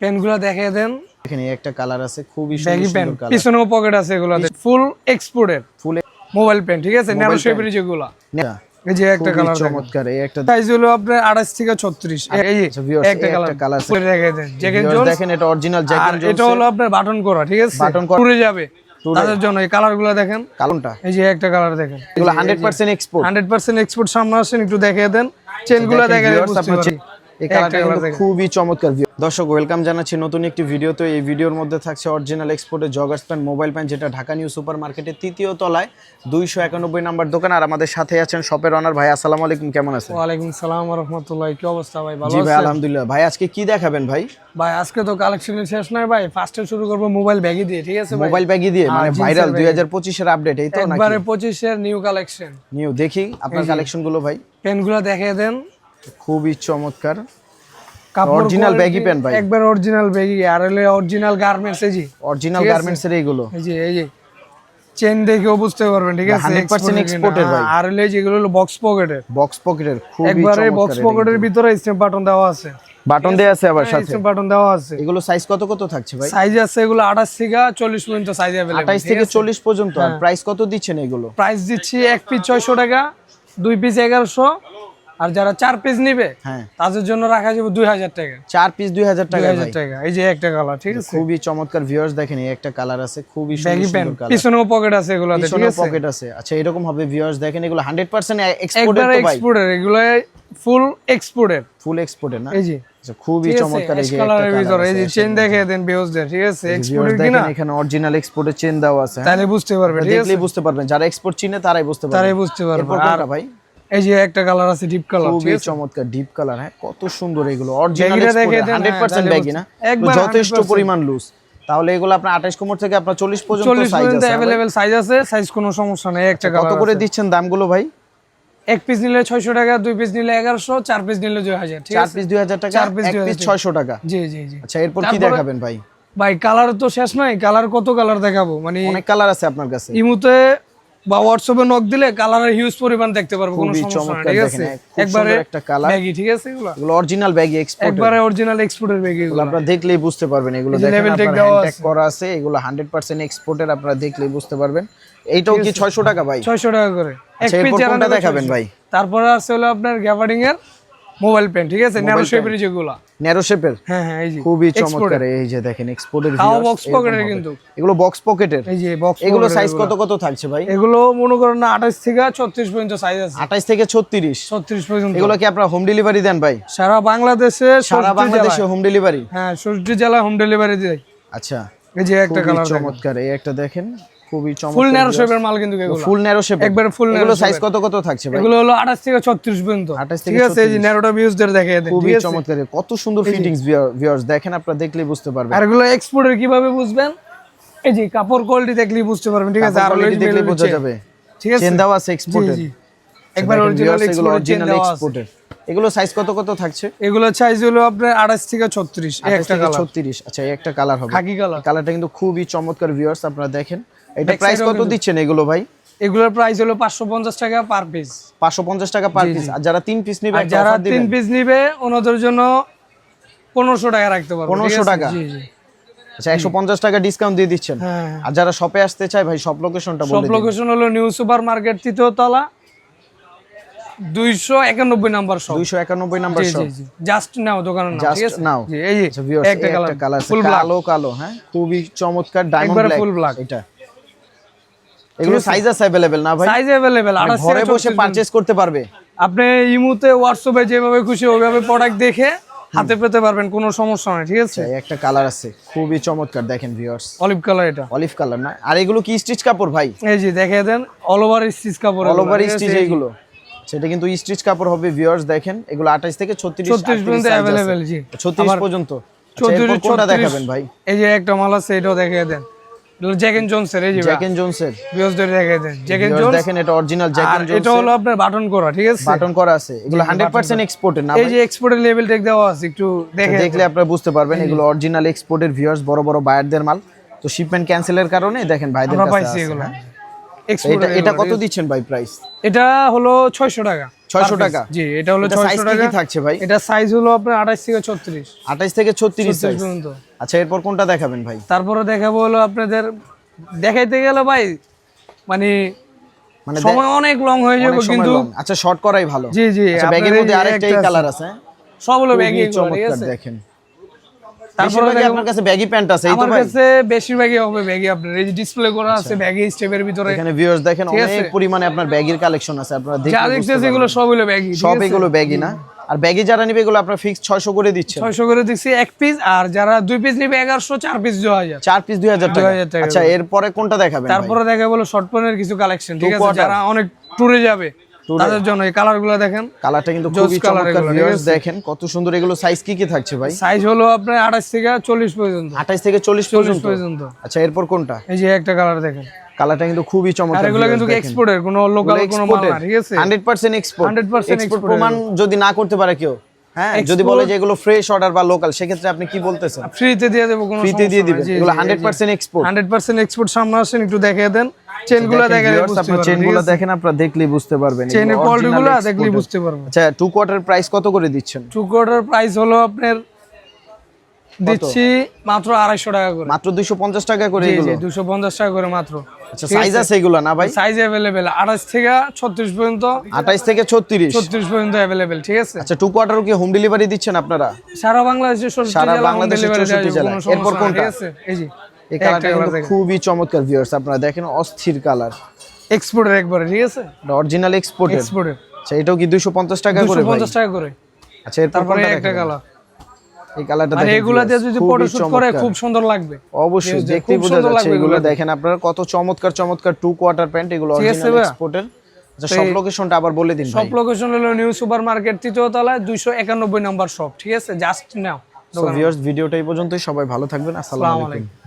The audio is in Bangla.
পেনগুলো দেখিয়ে দেন। এখানে একটা কালার আছে খুবই সুন্দর কালার। পিছনেও পকেট আছে ফুল এক্সপোর্টের ফুল মোবাইল পেন ঠিক আছে? ন্যারো শেপের যেগুলো এই যে একটা কালার চমৎকার এই একটা সাইজ হলো আপনার 28 থেকে 36 এই যে আচ্ছা, একটা এই কালার। একটা ফুলে রেখে দেন। জ্যাকেট জোন্স দেখেন এটা অরিজিনাল জ্যাক আর এটা হলো আপনার বাটন করা ঠিক আছে? Button করা। যাবে। তাদের জন্য এই কালারগুলো দেখেন। কালোনটা এই যে একটা কালার দেখেন। এগুলো 100% এক্সপোর্ট 100% এক্সপোর্ট সামনে আসেন একটু দেখিয়ে দেন। চেনগুলো দেখে viewers, বুঝতে আপনার পারবেন। এই কালারটা কিন্তু খুবই চমৎকার দর্শক ওয়েলকাম জানাচ্ছি নতুন একটি ভিডিওতে এই ভিডিওর মধ্যে থাকছে অরিজিনাল এক্সপোর্টের জগার্স প্যান্ট মোবাইল প্যান্ট যেটা ঢাকা নিউ সুপার মার্কেটের তৃতীয় তলায় দুইশো একানব্বই নাম্বার দোকান। আর আমাদের সাথে আছেন শপের অনার ভাই আসসালামু আলাইকুম কেমন আছেন? ওয়ালাইকুম সালাম রাহমাতুল্লাহ কি অবস্থা ভাই? ভালো ভাই আলহামদুলিল্লাহ। ভাই আজকে কি দেখাবেন ভাই? ভাই আজকে তো কালেকশনের শেষ নাই ভাই। ফার্স্টে শুরু করব মোবাইল ব্যাগই দিয়ে ঠিক আছে মোবাইল ব্যাগই দিয়ে মানে ভাইরাল bag। দুই হাজার পঁচিশের আপডেট এই তো নাকি? একবারে 25 এর নিউ কালেকশন নিউ দেখি আপনার কালেকশনগুলো ভাই। পেনগুলো দেখিয়ে দেন। খুবই চমৎকার কাপড় Original quality baggy pen ভাই। একবার অরিজিনাল ব্যাগি আর হলো অরিজিনাল গার্মেন্টস এই জি অরিজিনাল ঠিক আছে। গার্মেন্টস এর এইগুলো এই যে এই যে চেন দেখেও বুঝতে পারবেন ঠিক আছে 100% exported ভাই। আর হলো এই যেগুলো হলো বক্স পকেটের বক্স পকেটের খুবই একবারে বক্স পকেটের ভিতরে স্টেপ বাটন দেওয়া আছে বাটন দেয়া আছে আবার সাথে স্টেপ বাটন দেওয়া আছে এগুলো সাইজ কত কত থাকছে ভাই সাইজ আছে এগুলো 28 থেকে 40 পর্যন্ত সাইজ अवेलेबल 28 থেকে 40 পর্যন্ত হ্যাঁ। আর প্রাইস কত দিচ্ছেন এগুলো প্রাইস দিচ্ছি এক পিস 600 টাকা দুই পিস 1100 আর যারা চার পিস নিবে হ্যাঁ। তাদের জন্য রাখা যাবে 2000 টাকা। চার পিস 2000 টাকা ভাই। 2000 টাকা। এই যে একটা কালার ঠিক আছে? খুবই চমৎকার ভিউয়ার্স দেখেন এই একটা কালার আছে খুবই সুন্দর পিছনেও পকেট আছে এগুলোতে ঠিক পিছনে আছে? পকেট আছে। আচ্ছা এরকম হবে ভিউয়ার্স দেখেন এগুলো 100% এক্সপোর্টেড তো ভাই। এক্সপোর্টের এগুলো ফুল এক্সপোর্টের ফুল এক্সপোর্টেড না? এই যে। আচ্ছা খুবই চমৎকার এই যে কালারের ভিতরে এই যে চেন দেন ঠিক আছে? এক্সপোর্টের কিনা? এখানে অরিজিনাল এক্সপোর্টের চেন দেওয়া আছে হ্যাঁ? তাহলে বুঝতে ঠিক আছে? বুঝতে পারবেন। যারা এক্সপোর্ট চিনে তারাই বুঝতে পারবে। তারাই বুঝতে পারবে। আর ভাই? এই যে একটা কালার আছে ডিপ কালার খুবই চমৎকার ডিপ কালার হ্যাঁ কত সুন্দর এগুলো। অরিজিনাল ব্যাগিটা দেখে দেন, হান্ড্রেড হ্যাঁ, পার্সেন্ট তাহলে ব্যাগি না যথেষ্ট পরিমাণ লুজ তাহলে এগুলো আপনার আঠাশ কোমর থেকে আপনার চল্লিশ পর্যন্ত সাইজ আছে হ্যাঁ ভাই? অ্যাভেলেবেল সাইজ আছে সাইজ কোনো সমস্যা নেই একটা কত করে দিচ্ছেন দামগুলো ভাই? এক পিস নিলে ছয়শো টাকা দুই পিস নিলে এগারোশো চার পিস নিলে দুই হাজার ঠিক চার আছে? পিস দুই হাজার টাকা চার 2000 পিস টাকা। জি জি জি। আচ্ছা এরপর কি দেখাবেন ভাই? ভাই কালার তো শেষ নাই কালার কত কালার দেখাবো? মানে অনেক কালার আছে আপনার কাছে। ইমুতে বা হোয়াটসঅ্যাপে নক দিলে কালারের হিউজ পরিমাণ দেখতে পারব কোনো সমস্যা নাই ঠিক আছে? একবারে একটা কালার ব্যাগি ঠিক আছে এগুলো? এগুলো অরিজিনাল ব্যাগি এক্সপোর্ট একবারে অরিজিনাল এক্সপোর্টের ব্যাগি এগুলো। আপনারা দেখলেই বুঝতে পারবেন এগুলো দেখেন আছে। করা আছে এগুলো হান্ড্রেড পার্সেন্ট এক্সপোর্টের আপনারা দেখলেই বুঝতে পারবেন। এইটাও কি ছয়শো টাকা ভাই? ছয়শো টাকা করে। এক আচ্ছা পিস দেখাবেন ভাই? তারপরে আছে হলো আপনার গ্যাভারিং এর মোবাইল পেন ঠিক আছে? ন্যারো শেপের যেগুলো। ন্যারো শেপের হ্যাঁ হ্যাঁ এই যে খুবই চমৎকার। এই যে দেখেন এক্সপোর্টের বক্স পকেটের কিন্তু। এগুলো বক্স পকেটের এই যে বক্স এগুলো সাইজ কত কত থাকছে ভাই? এগুলো মনে করেন না আঠাশ থেকে ছত্রিশ পর্যন্ত সাইজ আছে। আঠাইশ থেকে ছত্রিশ? ছত্রিশ পর্যন্ত। এগুলো কি আপনারা হোম ডেলিভারি দেন ভাই? সারা বাংলাদেশে সারা বাংলাদেশে হোম ডেলিভারি হ্যাঁ ষষ্ঠী জেলা হোম ডেলিভারি দেয়। আচ্ছা। এই যে একটা কালার চমৎকার। এই একটা দেখেন। খুবই ফুল চমৎকার ন্যারো শেপের মাল কিন্তু এগুলো। ফুল ন্যারো শেপ একবারে narrow এগুলো সাইজ কত কত থাকছে ভাই? এগুলো হলো আঠাশ থেকে ছত্রিশ পর্যন্ত। 28 থেকে ঠিক আছে এই ন্যারোটা ভিউজদের দেখে দেন। খুবই চমৎকার। কত সুন্দর ফিটিংস ভিউয়ার্স দেখেন আপনারা দেখলেই বুঝতে পারবেন। আর এগুলো এক্সপোর্টের কীভাবে বুঝবেন? এই যে কাপড় কোয়ালিটি দেখলেই বুঝতে পারবেন ঠিক আছে? আর হলো এই দেখলে বোঝা যাবে। ঠিক আছে? চেন দেওয়া আছে এক্সপোর্টের। একবার অরিজিনাল এক্সপোর্টের চেন অরিজিনাল আছে। এক্সপোর্টের এগুলো সাইজ কত কত থাকছে? এগুলো সাইজ হলো আপনার আঠাশ থেকে ছত্রিশ এই একটা কালার 36 আচ্ছা এই একটা কালার হবে। খাকি কালার কালারটা কিন্তু খুবই চমৎকার ভিউয়ার্স আপনারা দেখেন। এটা প্রাইস কত দিচ্ছেন এগুলো ভাই? এগুলোর প্রাইস হলো পাঁচশো পঞ্চাশ টাকা পার পিস 550 টাকা পার পিস আর যারা তিন পিস নেবে যারা offer তিন পিস নেবে ওনাদের জন্য পনেরোশো টাকা রাখতে পারব ঠিক 1500 টাকা? জি জি। আচ্ছা 150 টাকা ডিসকাউন্ট দিয়ে দিচ্ছেন। হ্যাঁ। আর যারা শপে আসতে চায় ভাই শপ লোকেশনটা সব বলে দিন লোকেশন হলো নিউ সুপার মার্কেট তৃতীয় তলা। দুইশো একানব্বই নাম্বার সব 291 number G shop G G just now দোকানের নাম ঠিক জাস্ট আছে নাও জি এই যে আচ্ছা ভিউয়ার্স একটা একটা কালার কালার ফুল ব্ল্যাক কালো কালো হ্যাঁ খুবই চমৎকার ডায়মন্ড একবারে ব্ল্যাক full black। এটা এগুলো সাইজ আছে अवेलेबल না ভাই সাইজ अवेलेबल মানে আঠাশ ঘরে থেকে বসে পারচেজ করতে পারবে আপনি ইমুতে হোয়াটসঅ্যাপে যেভাবে খুশি ওইভাবে প্রোডাক্ট দেখে হাতে পেতে পারবেন কোনো সমস্যা নাই ঠিক আছে এই একটা কালার আছে খুবই চমৎকার দেখেন ভিউয়ার্স অলিভ কালার এটা অলিভ কালার না আর এগুলো কি স্টিচ কাপড় ভাই এই যে দেখে দেন অল ওভার স্টিচ কাপড় অল ওভার স্টিচ এইগুলো সেটা কিন্তু স্টিচ কাপড় হবে ভিউয়ার্স দেখেন এগুলো 28 থেকে 36 ছত্রিশ পর্যন্ত অ্যাভেলেবেল জি। 36 পর্যন্ত। আচ্ছা, চৌত্রিশ এরপর কোনটা দেখাবেন ভাই? এই যে একটা মাল আছে এটাও দেখে দেন। জ্যাক এন্ড জোনসের এই যে জ্যাক এন্ড জোনসের বিয়স ধরে দেখে দেন। জ্যাক এন্ড ভিউয়ার্স জোনস দেখেন এটা অরিজিনাল জ্যাক আর এন্ড এটা হলো আপনার বাটন করা ঠিক আছে? বাটন করা আছে। এগুলো 100% এক্সপোর্টের না এই যে এক্সপোর্টের লেভেল টেক দেওয়া আছে একটু দেখে দেখলে আপনারা বুঝতে পারবেন এগুলো অরিজিনাল এক্সপোর্টের ভিউয়ার্স বড় বড় বায়ারদের মাল। তো শিপমেন্ট ক্যান্সেলের কারণে দেখেন ভাইদের কাছে আছে, এগুলো। এটা এটা কত দিচ্ছেন ভাই প্রাইস এটা হলো 600 টাকা। ছয়শো Per piece। টাকা? জি এটা হলো এটা সাইজ ছয়শো কি কি টাকা। থাকছে ভাই? এটা সাইজ হলো আপনার আঠাশ থেকে ছত্রিশ। আঠাইশ থেকে ছত্রিশ ছত্রিশ সাইজ পর্যন্ত। আচ্ছা এরপর কোনটা দেখাবেন ভাই? তারপরে দেখাবো হলো আপনাদের দেখাইতে গেলে ভাই মানে মানে সময় অনেক লং হয়ে যাবে কিন্তু আচ্ছা শর্ট করাই ভালো। জি জি আচ্ছা ব্যাগের মধ্যে আরেকটা কালার আছে। সব হলো খুবই চমৎকার দেখেন। তারপরে আপনার কাছে ব্যাগি প্যান্ট আছে আমার কাছে বেশিরভাগই হবে ব্যাগি আপনার এই যে ডিসপ্লে করা আছে ব্যাগি স্টেপের ভিতরে। এখানে ভিউয়ার্স দেখেন অনেক পরিমাণে আপনার ব্যাগের কালেকশন আছে আপনারা যা দেখে এগুলো সব হলো ব্যাগি সব এগুলো ব্যাগই না। আর ব্যাগি যারা নিবে এগুলো আপনার ফিক্স 600 করে দিচ্ছেন। ছয়শো করে দিচ্ছি এক পিস আর যারা দুই পিস নিবে এগারোশো চার পিস দু হাজার। চার পিস 2000 টাকা। 2000 আচ্ছা এরপরে কোনটা দেখাবেন তারপরে দেখা বলো শর্ট পনেরো কিছু কালেকশন ঠিক আছে। যারা অনেক ট্যুরে যাবে তাদের জন্য এই কালারগুলো দেখেন। কালারটা কিন্তু খুবই চমৎকার ভিউয়ার্স দেখেন কত সুন্দর এগুলো সাইজ কি কি থাকছে ভাই? সাইজ হলো আপনার আঠাশ থেকে চল্লিশ পর্যন্ত। 28 থেকে 40 চল্লিশ পর্যন্ত? পর্যন্ত। আচ্ছা এরপর কোনটা? এই যে একটা কালার দেখেন। কালারটা কিন্তু খুবই চমৎকার এগুলো কিন্তু। এক্সপোর্টের কোনো লোকাল কোনো মাল না ঠিক আছে? 100% এক্সপোর্ট 100% এক্সপোর্ট প্রমাণ যদি না করতে পারে কেউ। হ্যাঁ যদি বলে যে এগুলো ফ্রেশ অর্ডার বা লোকাল সেক্ষেত্রে আপনি কি বলতেছেন? ফ্রিতে দিয়ে দেবো কোনো ফ্রিতে দিয়ে দিবেন। এগুলো 100% এক্সপোর্ট হান্ড্রেড পার্সেন্ট এক্সপোর্ট সামনে আসেন একটু দেখিয়ে দেন। চেনগুলো দেখে আপনার চেনগুলো দেখেন আপনারা দেখলেই বুঝতে পারবেন। চেনের এগুলো কোয়ালিটি গুলো দেখলেই বুঝতে পারবেন। আচ্ছা টু কোয়ার্টার প্রাইস কত করে দিচ্ছেন? টু কোয়ার্টার প্রাইস হলো আপনার দিচ্ছি মাত্র আড়াইশো টাকা করে। মাত্র 250 টাকা করে দুশো পঞ্চাশ টাকা করে মাত্র। আচ্ছা সাইজ আছে। এগুলো না ভাই? সাইজ অ্যাভেলেবেল আঠাশ থেকে ছত্রিশ পর্যন্ত। 28 থেকে 36 ছত্রিশ পর্যন্ত অ্যাভেলেবেল ঠিক আছে? আচ্ছা টু কোয়ার্টারও কি হোম ডেলিভারি দিচ্ছেন আপনারা? সারা বাংলাদেশের ষষ্ঠী সারা 64 যাবে, এরপর কোনটা? ঠিক আছে? এই যে এই কালারটা কিন্তু খুবই চমৎকার ভিউয়ার্স আপনারা দেখেন অস্থির কালার এক্সপোর্টের একবারে ঠিক আছে? অরিজিনাল এক্সপোর্টের এক্সপোর্টের আচ্ছা এটাও কি 250 টাকা করে দুশো ভাই? পঞ্চাশ টাকা করে। আচ্ছা এরপর একটা কালার এই কালারটা আর এগুলা দিয়ে যদি ফটোশুট করে খুব সুন্দর লাগবে। অবশ্যই দেখতে বোঝা যাচ্ছে এগুলো। দেখেন আপনারা কত চমৎকার চমৎকার টু কোয়ার্টার প্যান্ট এগুলো অরিজিনাল এক্সপোর্টের আচ্ছা সব লোকেশনটা আবার বলে দিন সব লোকেশন হলো নিউ সুপার মার্কেট তৃতীয় তলায় দুইশো একানব্বই নাম্বার শপ ঠিক আছে? জাস্ট নাও সো ভিউয়ার্স ভিডিওটা এই পর্যন্তই। সবাই ভালো থাকবেন। আসসালামু আলাইকুম।